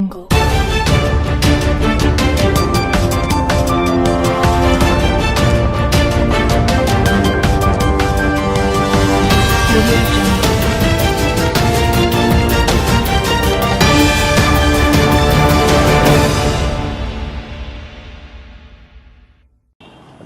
angle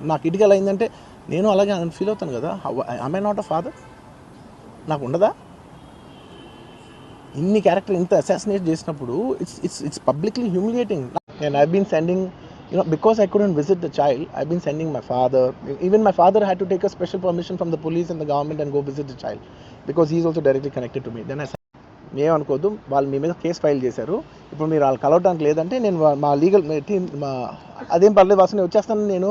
నాకు ఇటుక ఎలా అయిందంటే నేను అలాగే ఫీల్ అవుతాను కదా. ఐ నాట్ అ ఫాదర్ నాకు ఉండదా? ఇన్ని క్యారెక్టర్ ఇంత అసాసినేట్ చేసినప్పుడు it's it's it's publicly humiliating నేను I been sending you know because I couldn't visit the child I been sending my father even my father had to take a special permission from the police and the government and go visit the child because is also directly connected to me then I మేమనుకోద్దు వాళ్ళు మీ మీద case file చేశారు. ఇప్పుడు మీరు వాళ్ళు కలవడానికి లేదంటే నేను మా లీగల్ టీమ్ మా అదేం పర్లేదు వాసు వచ్చేస్తాను నేను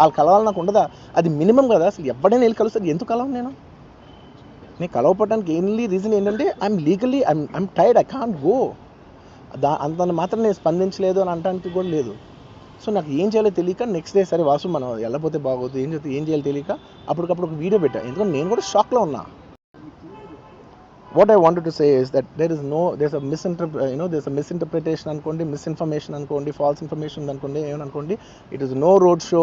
వాళ్ళు కలవాలి నాకు ఉండదా? అది మినిమం కదా అసలు ఎవడైనా వెళ్ళి కలుస్తారు ఎందుకు కలవను నేను? నేను కలవపడడానికి ఓన్లీ రీజన్ ఏంటంటే I'm legally I'm I'm tired I can't go దా అంతను మాత్రం నేను స్పందించలేదు అని అనడానికి కూడా లేదు. సో నాకు ఏం చేయాలో తెలియక నెక్స్ట్ డే సరే వాసు మనం వెళ్ళపోతే బాగోదు ఏం చేస్తే ఏం చేయాలో తెలియక అప్పటికప్పుడు ఒక వీడియో పెట్టా. ఎందుకంటే నేను కూడా షాక్లో ఉన్నా. What I wanted to say is that there is no there's a misinter you know there's a misinterpretation అనుకోండి మిస్ఇన్ఫర్మేషన్ అనుకోండి ఫాల్స్ ఇన్ఫర్మేషన్ అనుకోండి ఏమనుకోండి it is no road show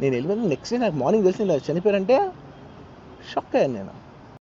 నేను వెళ్ళిపోయిన నెక్స్ట్ డే నాకు మార్నింగ్ తెలిసింది ఇలా చనిపోయారంటే షాక్ అయ్యాను నేను.